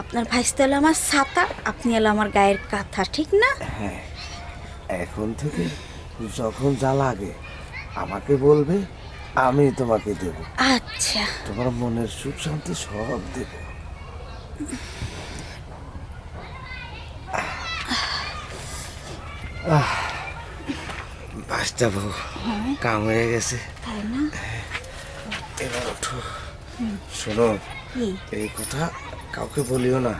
আপনার ভাইস্তে হলো আমার ছাতা আপনি হলো আমার গায়ের কাঁথা ঠিক না? হ্যাঁ এখন থেকে যখন যা লাগে আমাকে বলবে আমি তোমাকে দেব। আচ্ছা। তোমার মনের সুখ শান্তি সব দেব। বাসটা বউ কাম হয়ে গেছে। তাই না? এবার ওঠো। শোনো এই কথা কাউকে বলিও না।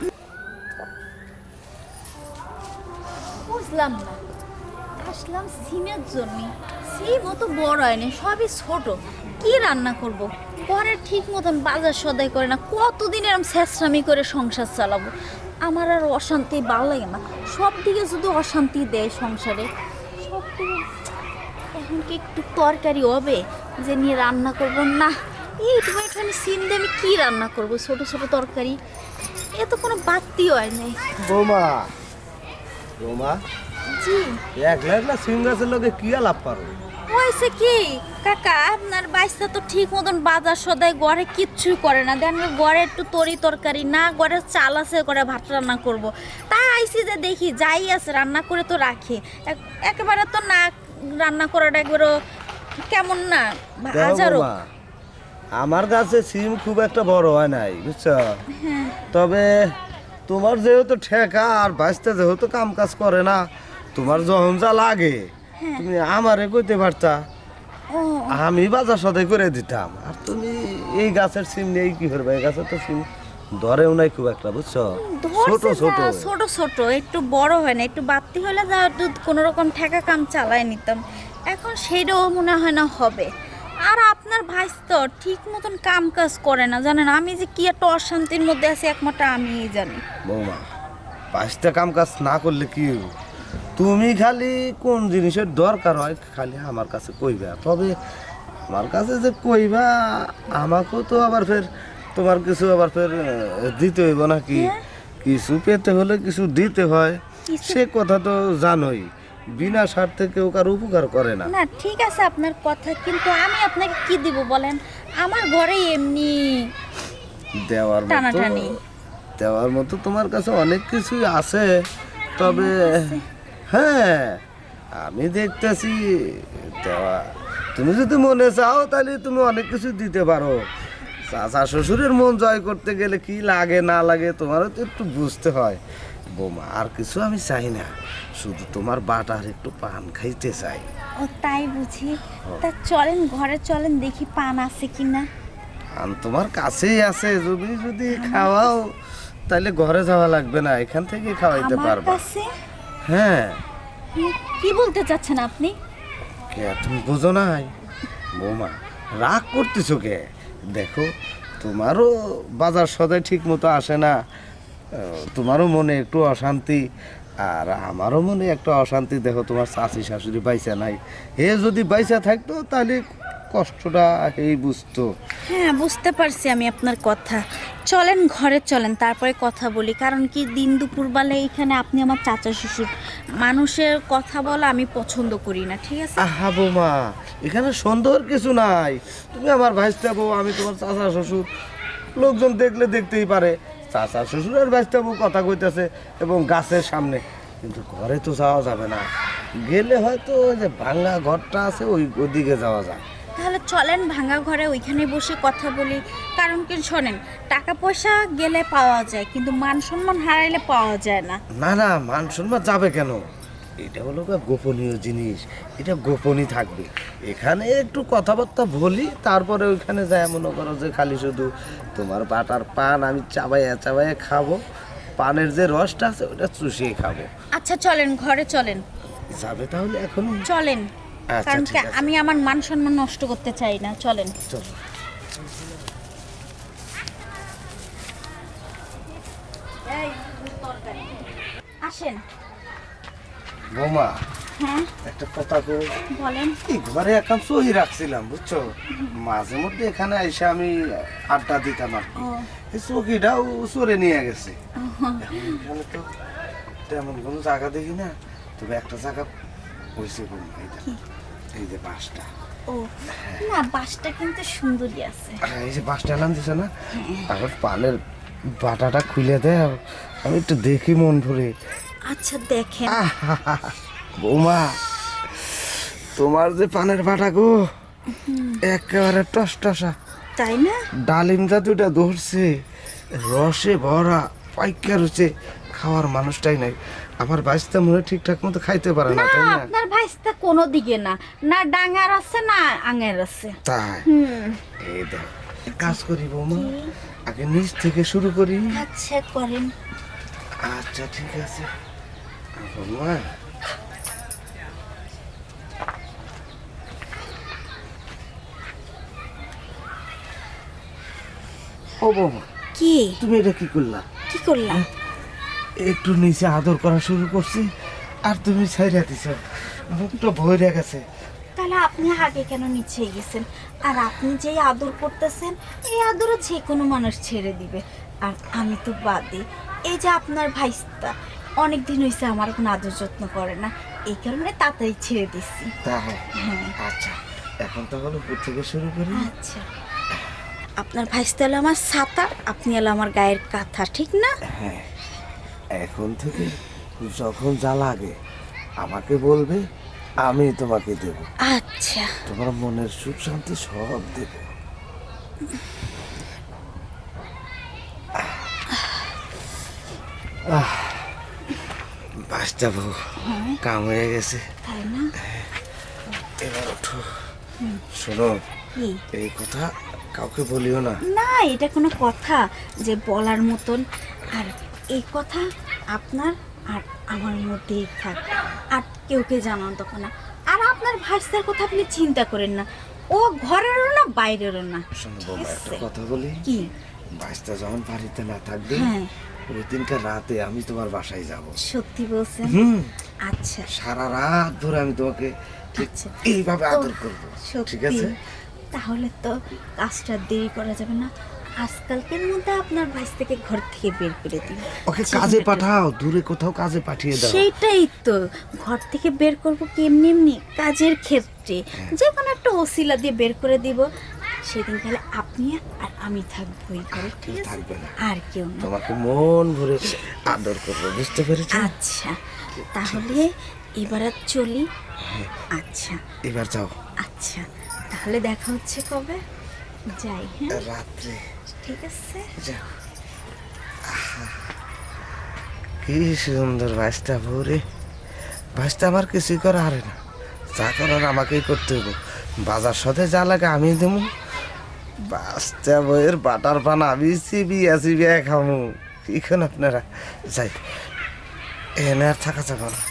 বুঝলাম না। আসলাম সিমের জন্য সিম অত বড় হয়নি, সবই ছোট। কি রান্না করব? ঘরে ঠিক মতন বাজার সদাই করে না, কতদিন এরম শেষরামি করে সংসার চালাবো? আমার আর অশান্তি ভালো লাগে না। সব দিকে শুধু অশান্তি দেয় সংসারে, সব দিকে। এখন কি একটু তরকারি হবে যে নিয়ে রান্না করব? না। এইটুকু এখানে সিম দিয়ে আমি কী রান্না করব? ছোট ছোট তরকারি। এ তো কোনো বাড়তি হয় নাই। বৌমা। বৌমা। জি। একলা একলা সিম গাছের লোকে কি আলাপ পারো হয়েছে কি? কাকা আপনার বাইসটা তো ঠিক মতন বাজার সদায় ঘরে কিচ্ছুই করে না। দেন ঘরে একটু তরি তরকারি না ঘরে চাল আছে করে ভাত রান্না করব। তাই আইসি যে দেখি যাই আছে রান্না করে তো রাখে। এক- একেবারে তো না রান্না করাটা একবারে কেমন না? দেখো হাজারো। বৌমা, আমার কাছে সিম খুব একটা বড় হয় নাই বুঝছ? তবে তোমার যেহেতু ঠেকা আর বাইসতে যেহেতু কাম কাজ করে না তোমার যখন যা লাগে তুমি আমারে কইতে পারতা। আমি বাজার সদাই করে দিতাম। আর তুমি এই গাছের সিম নেই কি করবে? এই গাছের তো সিম ধরেও নাই খুব একটা বুঝছ? ছোট ছোট। ছোট ছোট একটু বড় হয় না একটু বাড়তি হলে যা একটু কোনো রকম ঠেকা কাম চালাই নিতাম। এখন সেটাও মনে হয় না হবে। আর আপনার ভাই তো ঠিক মতন কাম কাজ করে না জানেন? আমি যে কি একটা অশান্তির মধ্যে আছি একমাত্র আমি জানি। বৌমা পাঁচটা কাম কাজ না করলে কি? তুমি খালি কোন জিনিসের দরকার হয় খালি আমার কাছে কইবা। তবে আমার কাছে যে কইবা আমাকেও তো আবার ফের তোমার কিছু আবার ফের দিতে হইব নাকি? কিছু পেতে হলে কিছু দিতে হয়। সে কথা তো জানোই। বিনা স্বার্থে কেউ কার উপকার করে না। না ঠিক আছে আপনার কথা কিন্তু আমি আপনাকে কি দিব বলেন? আমার ঘরে এমনি দেওয়ার মতো টানাটানি। দেওয়ার মতো তোমার কাছে অনেক কিছুই আছে। তবে হ্যাঁ আমি দেখতেছি দেওয়া তুমি যদি মনে চাও তাহলে তুমি অনেক কিছু দিতে পারো। চাচা শ্বশুরের মন জয় করতে গেলে কি লাগে না লাগে তোমারও তো একটু বুঝতে হয়। বোমা আর কিছু আমি চাই না। শুধু তোমার বাটার একটু পান খাইতে চাই। ও তাই বুঝি। তা চলেন ঘরে চলেন দেখি পান আছে কি না পান তোমার কাছেই আছে যদি যদি খাওয়াও তাহলে ঘরে যাওয়া লাগবে না এখান থেকে খাওয়াইতে কাছে? হ্যাঁ। কি বলতে চাচ্ছেন আপনি? কে তুমি বোঝো নাই? বৌমা রাগ করতেছো কে? দেখো তোমারও বাজার সদাই ঠিক মতো আসে না। তোমারও মনে একটু অশান্তি আর আমারও মনে একটা অশান্তি। দেখো তোমার চাষি শাশুড়ি বাইসা নাই। এ যদি বাইসা থাকতো তাহলে কষ্টটা এই বুঝতো। হ্যাঁ বুঝতে পারছি আমি আপনার কথা। চলেন ঘরে চলেন তারপরে কথা বলি। কারণ কি দিন দুপুর বেলা এখানে আপনি আমার চাচা শ্বশুর মানুষের কথা বলা আমি পছন্দ করি না ঠিক আছে? আহা বৌমা এখানে সন্দেহের কিছু নাই। তুমি আমার ভাইস্তা বউ আমি তোমার চাচা শ্বশুর। লোকজন দেখলে দেখতেই পারে। চাচা শ্বশুর আর ভাইস্তা বউ কথা কইতেছে এবং গাছের সামনে। কিন্তু ঘরে তো যাওয়া যাবে না। গেলে হয়তো ওই যে ভাঙ্গা ঘরটা আছে ওই ওদিকে যাওয়া যায়। তাহলে চলেন ভাঙা ঘরে ওইখানে বসে কথা বলি। কারণ কি শোনেন টাকা পয়সা গেলে পাওয়া যায় কিন্তু মান সম্মান হারাইলে পাওয়া যায় না। না না মান সম্মান যাবে কেন? এটা হলো গা গোপনীয় জিনিস এটা গোপনই থাকবে। এখানে একটু কথাবার্তা বলি তারপরে ওইখানে যায় মনে করো যে খালি শুধু তোমার বাটার পান আমি চাবাইয়া চাবাইয়া খাব পানের যে রসটা আছে ওটা চুষিয়ে খাব। আচ্ছা চলেন ঘরে চলেন। যাবে তাহলে এখন চলেন আচ্ছা, কারণ কি আমি আমার মান সম্মান নষ্ট করতে চাই না চলেন। চলো। আসেন। বৌমা হ্যাঁ? একটা কথা কো বলেন। এই ঘরে সহি রাখছিলাম বুঝছ? মাঝে মধ্যে এখানে এসে আমি আড্ডা দিতাম আর কি। এই চৌকিটাও চড়ে নিয়ে গেছে। এখানে তো তেমন কোনো জায়গা দেখি না তবে একটা জায়গা হয়েছে এইটা এই যে বাসটা। ও না বাসটা কিন্তু সুন্দরই আছে। এই যে বাসটা দিছে না? এখন পানের বাটাটা খুলে দেও আমি একটু দেখি মন ভরে। আচ্ছা দেখেন। বৌমা তোমার যে পানের বাটা গো একেবারে টস টসা তাই না? ডালিমটা দুটা ধরছে রসে ভরা পাইকার হচ্ছে খাওয়ার মানুষটাই নাই। আমার বাচ্চা মনে ঠিকঠাক মতো খাইতে পারে না তাই না? আপনার ভাইস্তা কোনো দিকে না। না ডাঙার আছে না আঙের আছে। তাই? হুম। এই দেখ কাজ করি বৌমা আগে নিচ থেকে শুরু করি। আচ্ছা করেন। আচ্ছা ঠিক আছে। বৌমা ও বৌমা কি? তুমি এটা কি করলা? কি করলাম একটু নিচে আদর করা শুরু করছি আর তুমি ছাইরা দিছ। মুখটা ভরে গেছে। তাহলে আপনি আগে কেন নিচে গেছেন? আর আপনি যেই আদর করতেছেন এই আদরও যে কোনো মানুষ ছেড়ে দিবে। আর আমি তো বাদে। এই যে আপনার ভাইস্তা অনেক দিন হয়েছে আমার কোনো আদর যত্ন করে না। এই কারণে তাড়াতাড়ি ছেড়ে দিচ্ছি তাই? হ্যাঁ। আচ্ছা এখন তাহলে উপর থেকে শুরু করি। আচ্ছা। আপনার ভাইস্তা হলো আমার ছাতা আপনি হলো আমার গায়ের কাঁথা ঠিক না? হ্যাঁ। এখন থেকে যখন যা লাগে আমাকে বলবে আমি তোমাকে দেব। আচ্ছা। তোমার মনের সুখ শান্তি সব দেব। আহ, বাসটা বউ। কাম হয়ে গেছে। তাই না? এবার ওঠো। শোনো এই কথা কাউকে বলিও না। না এটা কোনো কথা যে বলার মতন। আর এই কথা আপনার আর আমার মধ্যেই থাক। আর কেউ কে জানান তখন না। আর আপনার ভাষার কথা আপনি চিন্তা করেন না। ও ঘরেরও না বাইরেরও না। শোনো বৌমা একটা কথা বলি। কি? বাসটা যখন বাড়িতে না থাকবে হ্যাঁ। ওই দিনকার রাতে আমি তোমার বাসায় যাব। সত্যি বলছেন? হুম। আচ্ছা। সারা রাত ধরে আমি তোমাকে আচ্ছা। এইভাবে আদর করব ঠিক আছে? তাহলে তো কাজটা দেরি করা যাবে না। আজকালকের মধ্যে আপনার ভাইস থেকে ঘর থেকে বের করে দিন। ওকে কাজে পাঠাও দূরে কোথাও কাজে পাঠিয়ে দাও। সেইটাই তো। ঘর থেকে বের করব কেমনি এমনি কাজের ক্ষেত্রে। যে কোনো একটা ওসিলা দিয়ে বের করে দিব। সেদিন তাহলে আপনি আর আমি থাকব এই ঘরে ঠিক আছে? থাকবে না। আর কেউ না। তোমাকে মন ভরে আদর করব বুঝতে পেরেছ? আচ্ছা তাহলে এবার আর চলি? আচ্ছা। এবার যাও। আচ্ছা তাহলে দেখা হচ্ছে কবে? যাই হ্যাঁ? রাত্রে। ঠিক আছে। যাও। কি সুন্দর বাসটা ভরে। বাসটা আমার কিছুই করা হারে না। যা করার আমাকেই করতে হবে বাজার সাথে যা লাগে আমি দেবো। বাসটা বইয়ের বাটার পান, আমি চিবিয়া চিবিয়া খামু। কি আপনারা? যাই এনে আর থাকা যাবে না।